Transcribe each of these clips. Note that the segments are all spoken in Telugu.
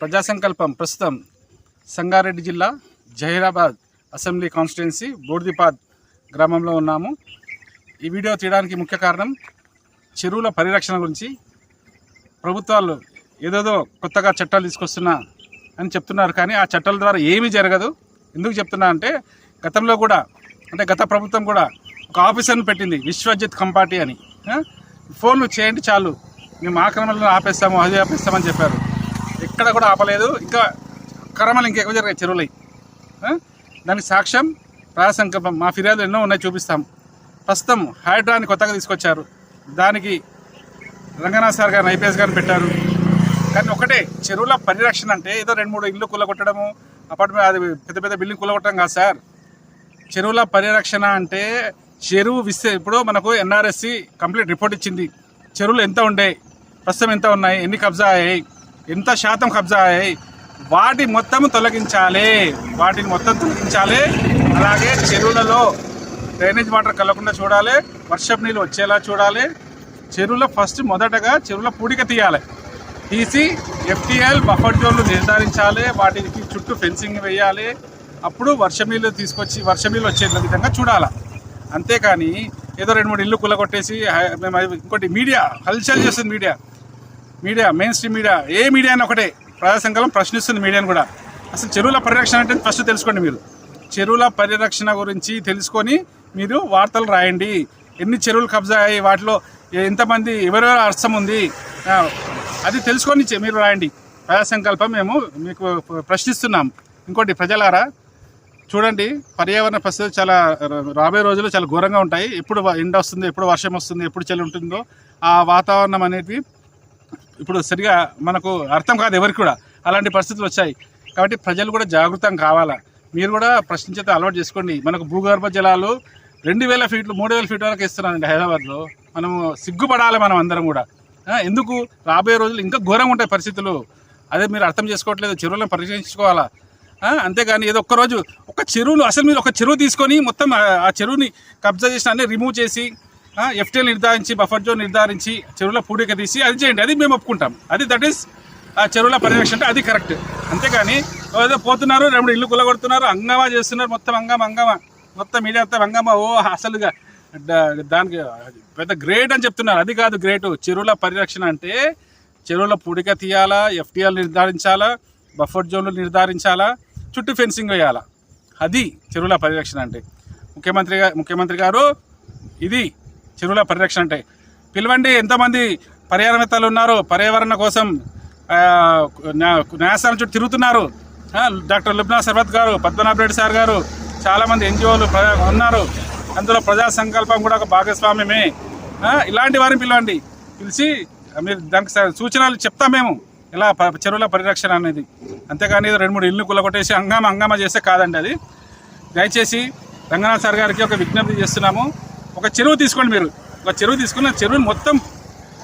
ప్రజా సంకల్పం ప్రస్తుతం సంగారెడ్డి జిల్లా జహీరాబాద్ అసెంబ్లీ కాన్స్టిట్యున్సీ బోర్దిపాద్ గ్రామంలో ఉన్నాము. ఈ వీడియో తీయడానికి ముఖ్య కారణం చెరువుల పరిరక్షణ గురించి. ప్రభుత్వాలు ఏదేదో కొత్తగా చట్టాలు తీసుకొస్తున్నా అని చెప్తున్నారు కానీ ఆ చట్టాల ద్వారా ఏమీ జరగదు. ఎందుకు చెప్తున్నా అంటే గతంలో కూడా అంటే గత ప్రభుత్వం కూడా ఒక ఆఫీసర్ని పెట్టింది విశ్వజిత్ కంపాటి అని. ఫోన్లు చేయండి చాలు. మేము ఆక్రమణలను ఆపేస్తాము అది ఆపేస్తామని చెప్పారు. ఎక్కడ కూడా ఆపలేదు. ఇంకా అక్రమాలు ఇంకెక్కువ జరిగాయి చెరువులై. దానికి సాక్ష్యం ప్రజాసంకల్పం మా ఫిర్యాదులు ఎన్నో ఉన్నాయి చూపిస్తాం. ప్రస్తుతం హైడ్రాని కొత్తగా తీసుకొచ్చారు. దానికి రంగనాథ్ సార్ గారిని ఐపీఎస్ గారిని పెట్టారు. కానీ ఒకటే చెరువుల పరిరక్షణ అంటే ఏదో రెండు మూడు ఇల్లు కూలగొట్టడము అపార్ట్మెంట్ అది పెద్ద పెద్ద బిల్డింగ్ కూలగొట్టడం కాదు సార్. చెరువుల పరిరక్షణ అంటే చెరువు విస్తే ఇప్పుడు మనకు ఎన్ఆర్ఎస్సి కంప్లీట్ రిపోర్ట్ ఇచ్చింది. చెరువులు ఎంత ఉండే ప్రస్తుతం ఎంత ఉన్నాయి ఎన్ని కబ్జా అయ్యాయి ఎంత శాతం కబ్జా అయ్యాయి? వాటి మొత్తం తొలగించాలి. వాటిని మొత్తం తొలగించాలి. అలాగే చెరువులలో డ్రైనేజ్ వాటర్ కలగకుండా చూడాలి. వర్షపు నీళ్ళు వచ్చేలా చూడాలి. చెరువులో ఫస్ట్ మొదటగా చెరువుల పూడిక తీయాలి. తీసి ఎఫ్టీఎల్ బఫర్ జోన్లు నిర్ధారించాలి. వాటికి చుట్టూ ఫెన్సింగ్ వేయాలి. అప్పుడు వర్షం నీళ్ళు తీసుకొచ్చి వర్షం నీళ్ళు వచ్చే విధంగా చూడాలి. అంతేకాని ఏదో రెండు మూడు ఇల్లు కుల్లగొట్టేసి కొట్టేసి మేము ఇంకోటి మీడియా హల్చల్ చేస్తుంది media. Media mainstream media ఏ మీడియా అని ఒకటే. ప్రజాసంకలం ప్రశ్నిస్తుంది మీడియాను కూడా. అసలు చెరువుల పరిరక్షణ అంటే ఫస్ట్ తెలుసుకోండి మీరు. చెరువుల పరిరక్షణ గురించి తెలుసుకొని మీరు వార్తలు రాయండి. ఎన్ని చెరువులు కబ్జా అయ్యాయి వాటిలో ఎంతమంది ఎవరెవరు అర్థం ఉంది అది తెలుసుకొని మీరు రాయండి. ప్రజా సంకల్పం మేము మీకు ప్రశ్నిస్తున్నాం. ఇంకోటి ప్రజలారా చూడండి పర్యావరణ పరిస్థితులు చాలా రాబోయే రోజుల్లో చాలా ఘోరంగా ఉంటాయి. ఎప్పుడు ఎండ వస్తుంది ఎప్పుడు వర్షం వస్తుంది ఎప్పుడు చలి ఉంటుందో ఆ వాతావరణం అనేది ఇప్పుడు సరిగా మనకు అర్థం కాదు ఎవరికి కూడా. అలాంటి పరిస్థితులు వచ్చాయి. కాబట్టి ప్రజలు కూడా జాగృతం కావాలా? మీరు కూడా ప్రశ్నించేది అలవాటు చేసుకోండి. మనకు భూగర్భ జలాలు రెండు వేల ఫీట్లు మూడు వేల ఫీట్ వరకు ఇస్తున్నారండి హైదరాబాద్లో. మనము సిగ్గుపడాలి మనం అందరం కూడా. ఎందుకు? రాబోయే రోజులు ఇంకా ఘోరంగా ఉంటాయి పరిస్థితులు. అదే మీరు అర్థం చేసుకోవట్లేదు చెరువులను పరిరక్షించుకోవాలా? అంతేగాని ఏదో ఒక్క రోజు ఒక చెరువును అసలు మీరు ఒక చెరువు తీసుకొని మొత్తం ఆ చెరువుని కబ్జా చేసిన అన్నీ రిమూవ్ చేసి ఎఫ్టీఎల్ నిర్ధారించి బఫర్ జోన్ నిర్ధారించి చెరువుల పూడిక తీసి అది చేయండి. అది మేము ఒప్పుకుంటాం. అది దట్ ఈస్ ఆ చెరువుల పరిరక్షణ అంటే అది కరెక్ట్ అంతేగాని ఏదో పోతున్నారు రెండు ఇల్లు కులగొడుతున్నారు అంగమా చేస్తున్నారు మొత్తం అంగమ అంగమ మొత్తం మీడియా అంతా అంగమ ఓ అసలుగా దానికి పెద్ద గ్రేట్ అని చెప్తున్నారు. అది కాదు గ్రేట్ చెరువుల పరిరక్షణ అంటే చెరువుల పూడిక తీయాలా ఎఫ్టీఎల్ నిర్ధారించాలా బఫర్ జోన్లు నిర్ధారించాలా చుట్టూ ఫెన్సింగ్ వేయాలా. అది చెరువుల పరిరక్షణ అంటే. ముఖ్యమంత్రి ముఖ్యమంత్రి గారు ఇది చెరువుల పరిరక్షణ అంటే. పిలవండి ఎంతమంది పర్యావరణవేత్తలు ఉన్నారు? పర్యావరణ కోసం న్యాసాల న్యాయస్థానం చుట్టూ తిరుగుతున్నారు. డాక్టర్ లుబ్నా సర్వత్ గారు పద్మనాభ రెడ్డి సార్ గారు చాలామంది ఎన్జిఓలు ఉన్నారు. అందులో ప్రజా సంకల్పం కూడా ఒక భాగస్వామ్యమే. ఇలాంటి వారిని పిలవండి. పిలిచి మీరు దానికి సూచనలు చెప్తాం మేము. ఇలా ప- చెరువుల పరిరక్షణ అనేది. అంతేకాని రెండు మూడు ఇల్లు కులగొట్టేసి హంగామా హంగామా చేస్తే కాదండి అది. దయచేసి రంగనాథ్ సార్ గారికి ఒక విజ్ఞప్తి చేస్తున్నాము. ఒక చెరువు తీసుకోండి మీరు. ఒక చెరువు తీసుకున్న చెరువుని మొత్తం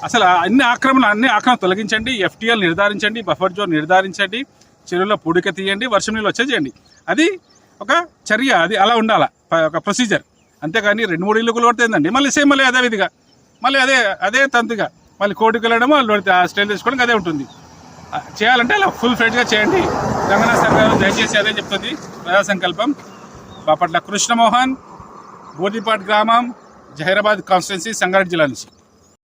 అసలు అన్ని ఆక్రమణ అన్ని ఆక్రమణ తొలగించండి. ఎఫ్టీఎల్ నిర్ధారించండి బఫర్ జోన్ నిర్ధారించండి. చెరువులో పూడిక తీయండి వర్షం నీళ్ళు వచ్చేయండి అది ఒక చర్య అది అలా ఉండాల? ఒక ప్రొసీజర్ అంతేకాని రెండు మూడు ఇల్లు కొడుతుందండి మళ్ళీ సేమ్ మళ్ళీ అదే విధిగా. మళ్ళీ అదే అదే తంతుగా. మళ్ళీ కోర్టుకు వెళ్ళడము వాళ్ళు స్టైల్ తీసుకోవడం అదే ఉంటుంది. చేయాలంటే అలా ఫుల్ ఫ్రెడ్గా చేయండి. రంగనాథ్ సార్ దయచేసి అదే చెప్తుంది. ప్రజా సంకల్పం. బాపట్ల కృష్ణమోహన్ బోధిపాట్ గ్రామం జహీరాబాద్ కాన్స్టిట్యున్సీ సంగారెడ్డి జిల్లా నుంచి.